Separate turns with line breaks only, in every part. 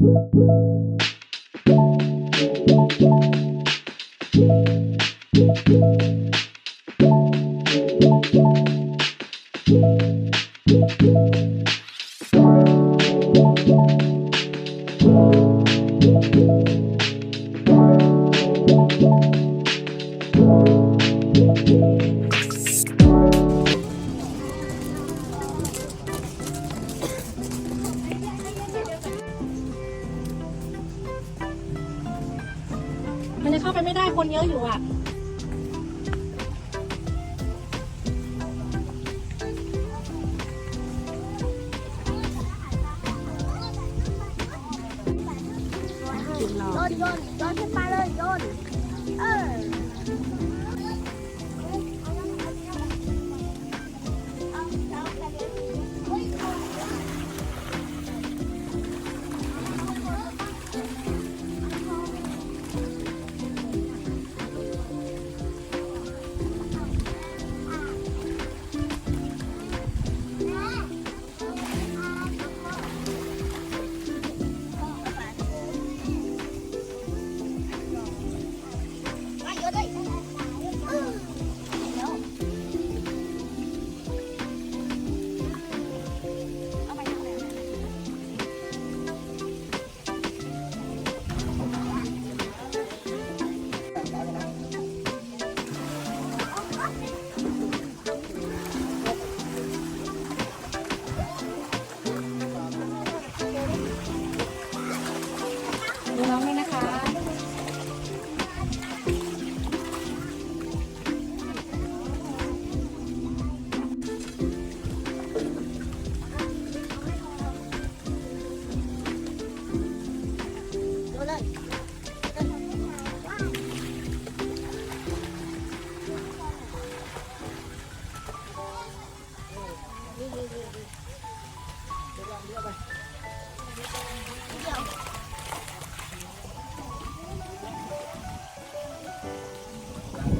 มัน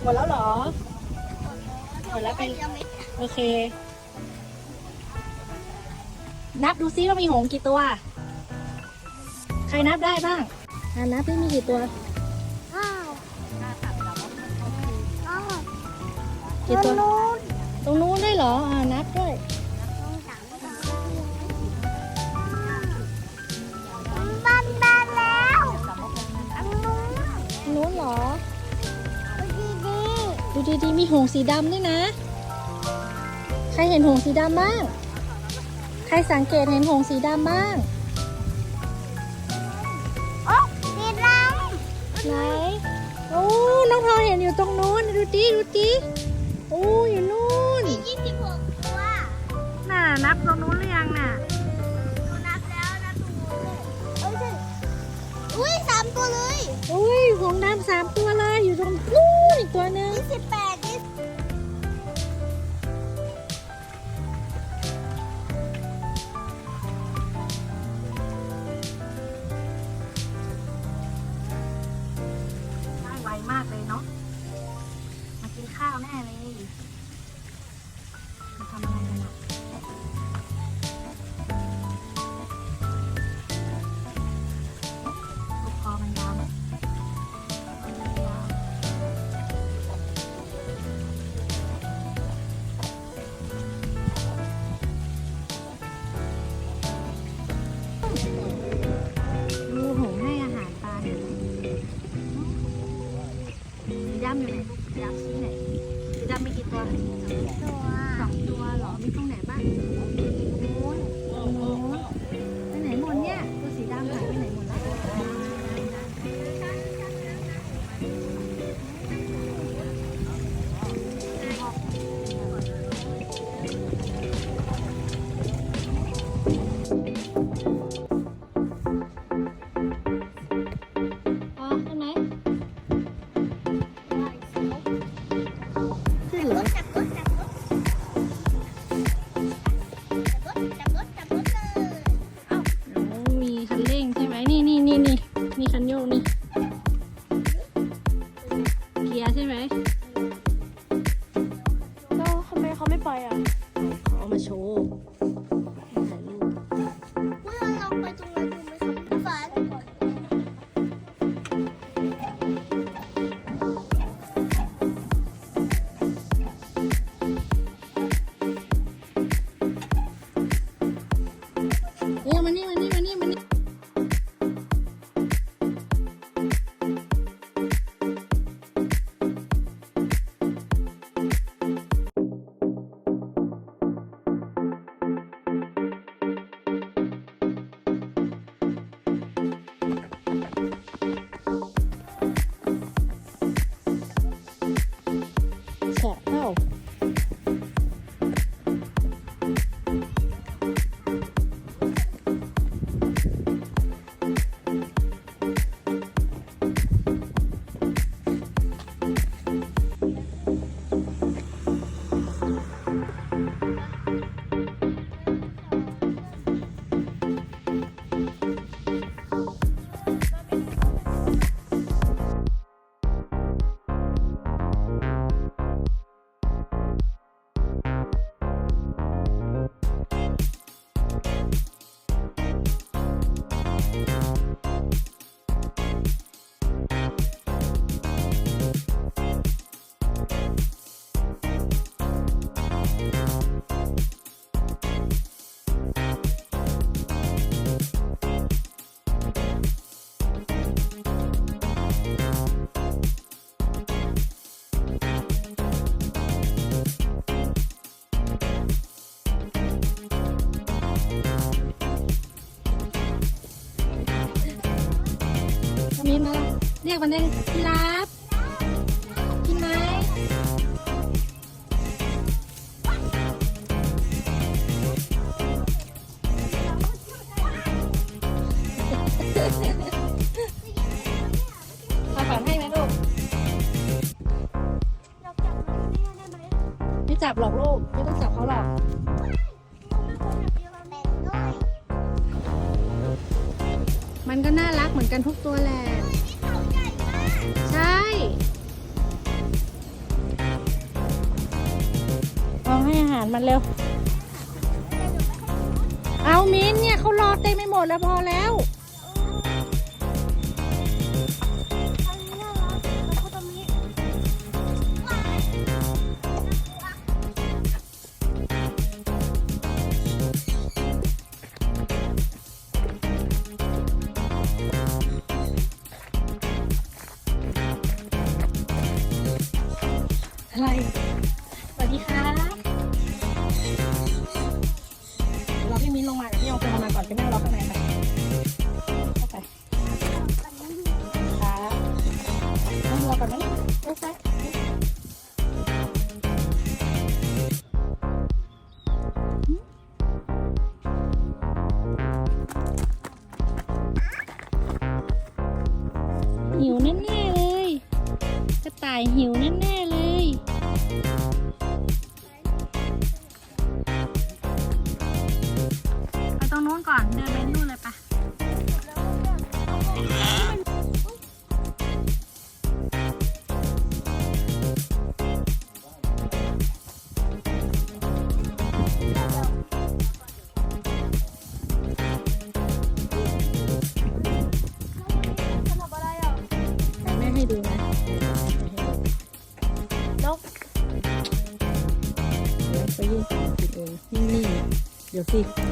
มด
แล้วเห
รอ หมดแล้วเป็น
ยังไม่
โอเค นับดูซิว่ามีหงส์กี่ตัว ใครนับได้บ้างอ่านับได้มีกี่ตัว
อ้าวอ้าว
กี่ตัว
นู้น
ตรงนู้นได้เหรออ่านับด้วย
ดูดี
ดูดีๆ มีหงส์สีดำด้วยนะ ใครเห็นหงส์สีดำบ้าง ใครสังเกตเห็นหงส์สีดำบ้าง
ๆโอ้สีด
ไหนโอ้น้องทอเห็นอยู่ตรงนู้นดูดิดูดิโอ้อยู่นู้นำ
มียี่สิบหกตัว
น่ะนับตรงนู้นหรือยังน่ะ
หนูนับแล้วนับตรงนู้นเลยเอ้ยใช่อุ้ยสามตัวเลย
อุ้ยหงส์ดำสามตัวเลยอยู่ตรงนู้น อีกตัวหนึง
ยี่สิบแป
เรียกมันได้พี่รับกินไหมข้าวฝันให้ไหมลูก
เราจับมันไม่ได้ไหม
ไม่จับหรอกลูก ไม่ต้องจับเขาหรอก
ไม่ควรจับเยอะแบ่งด้วย
มันก็น่ารักเหมือนกันทุกตัวแหละ
มั
นเร็ว เอามินเนี่ยเขารอเต็มไปหมดแล้วพอแล้ว หิวแน่ ๆเ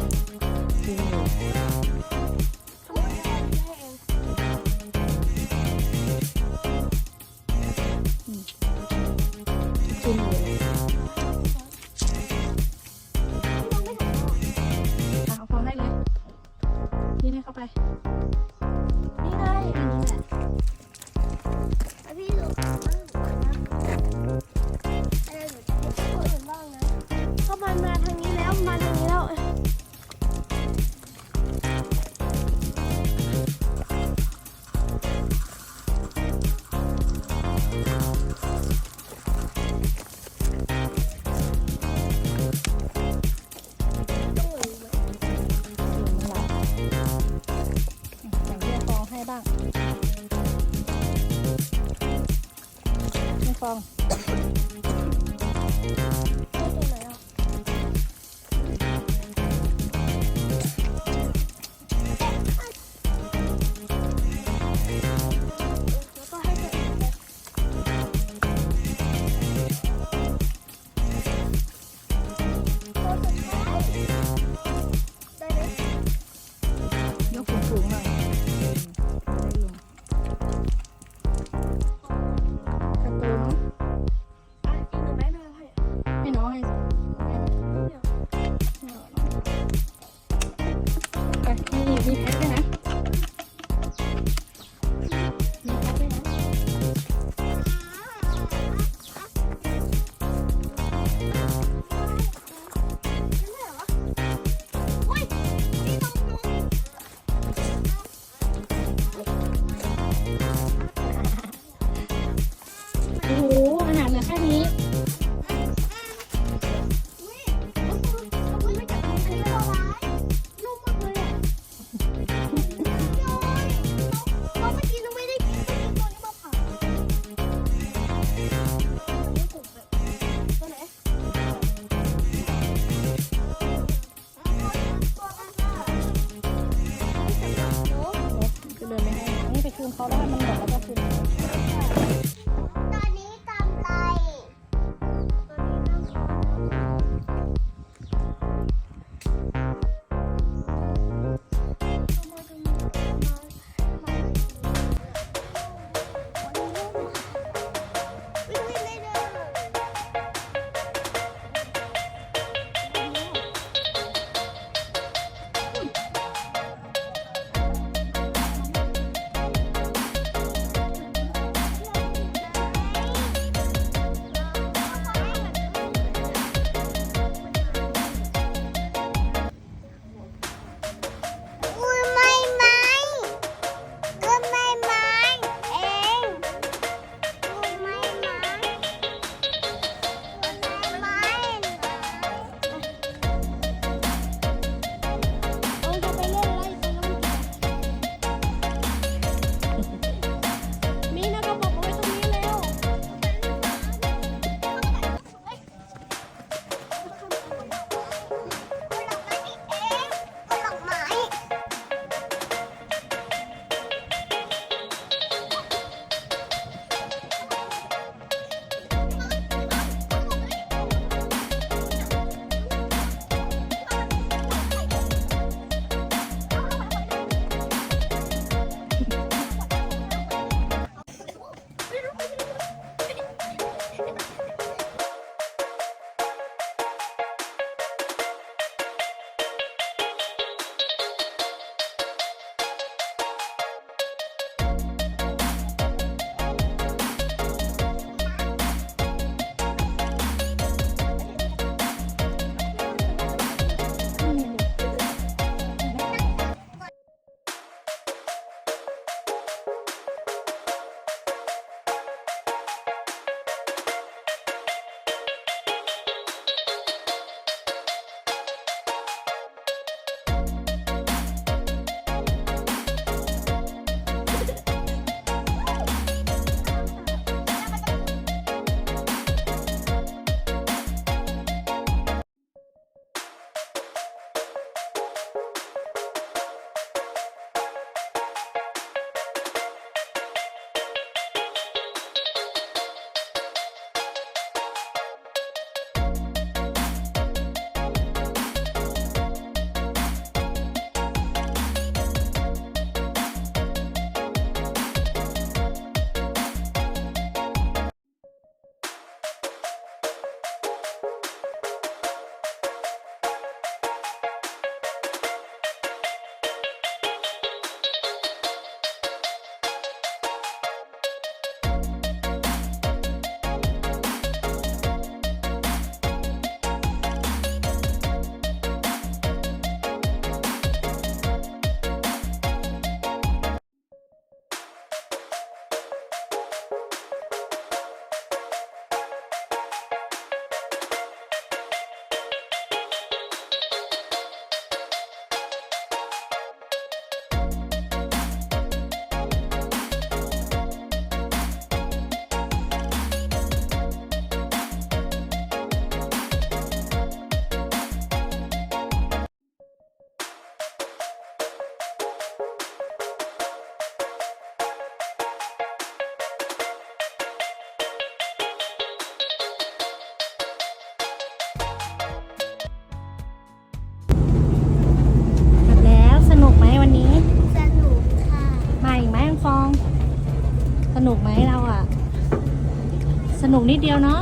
นุกนิดเดียวเนาะ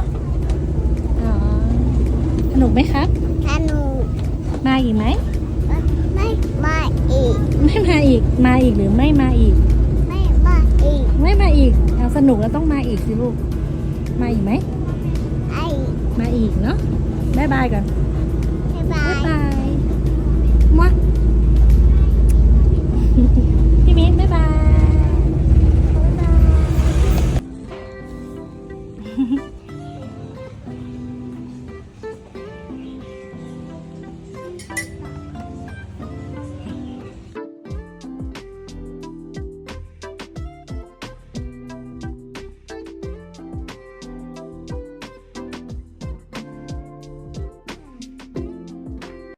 อ๋
อสนุกไหมครับ
สนุก
มาอีกไหม
ไม่มาอีก
ไม่มาอีก มาอีกหรือไม่มาอีก
ไม่มาอีก
ไม่มาอีกเอาสนุกแล้วต้องมาอีกสิลูก มาอีกไหม
ไอ้
มาอีกเนาะบายบายก่อน